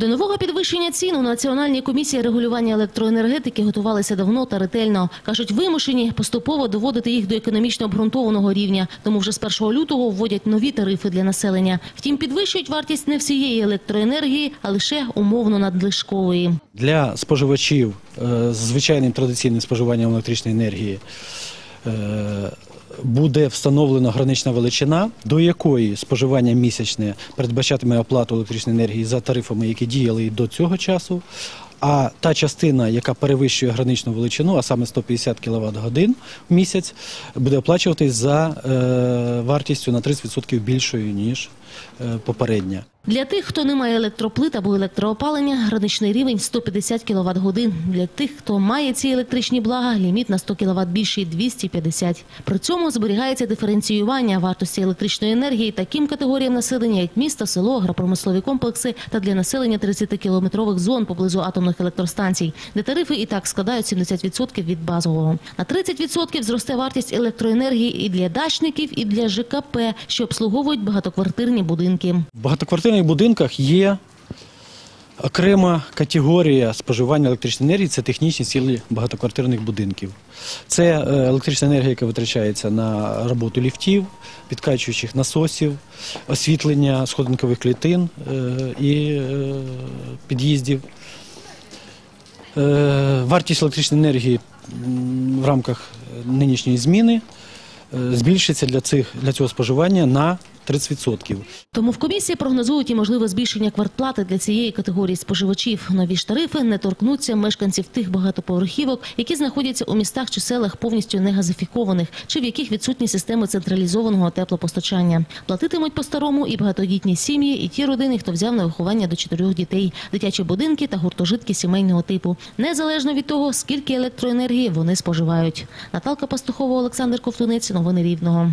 До нового підвищення цін у Національній комісії регулювання електроенергетики готувалися давно та ретельно. Кажуть, вимушені поступово доводити їх до економічно обґрунтованого рівня. Тому вже з 1 лютого вводять нові тарифи для населення. Втім, підвищують вартість не всієї електроенергії, а лише умовно надлишкової. Для споживачів е, з звичайним традиційним споживанням електричної енергії е, буде встановлена гранична величина, до якої споживання місячне передбачатиме оплату електричної енергії за тарифами, які діяли до цього часу. А та частина, яка перевищує граничну величину, а саме 150 кВт годин в місяць, буде оплачуватись за е, вартістю на 30% більшою ніж е, попередня. Для тих, хто не має електроплит або електроопалення, граничний рівень 150 кВт годин. Для тих, хто має ці електричні блага, ліміт на 100 кВт більший – 250. При цьому зберігається диференціювання вартості електричної енергії таким категоріям населення, як місто, село, агропромислові комплекси та для населення 30-кілометрових зон поблизу атомних електростанцій, де тарифи і так складають 70% від базового. На 30% зросте вартість електроенергії і для дачників, і для ЖКП, що обслуговують багатоквартирні будинки. В багатоквартирних будинках є окрема категорія споживання електричної енергії це технічні цілі багатоквартирних будинків. Це е, електрична енергія, яка витрачається на роботу ліфтів, підкачуючих насосів, освітлення сходинкових клітин е, і е, під'їздів. Вартість електричної енергії в рамках нинішньої зміни збільшиться для, для цього споживання на 30%. Тому в комісії прогнозують і можливе збільшення квартплати для цієї категорії споживачів. Нові ж тарифи не торкнуться мешканців тих багатоповерхівок, які знаходяться у містах чи селах повністю негазифікованих, чи в яких відсутні системи централізованого теплопостачання. Платитимуть по-старому і багатодітні сім'ї, і ті родини, хто взяв на виховання до чотирьох дітей, дитячі будинки та гуртожитки сімейного типу, незалежно від того, скільки електроенергії вони споживають. Наталка Пастухова, Олександр Ковтунець. Новини Рівного.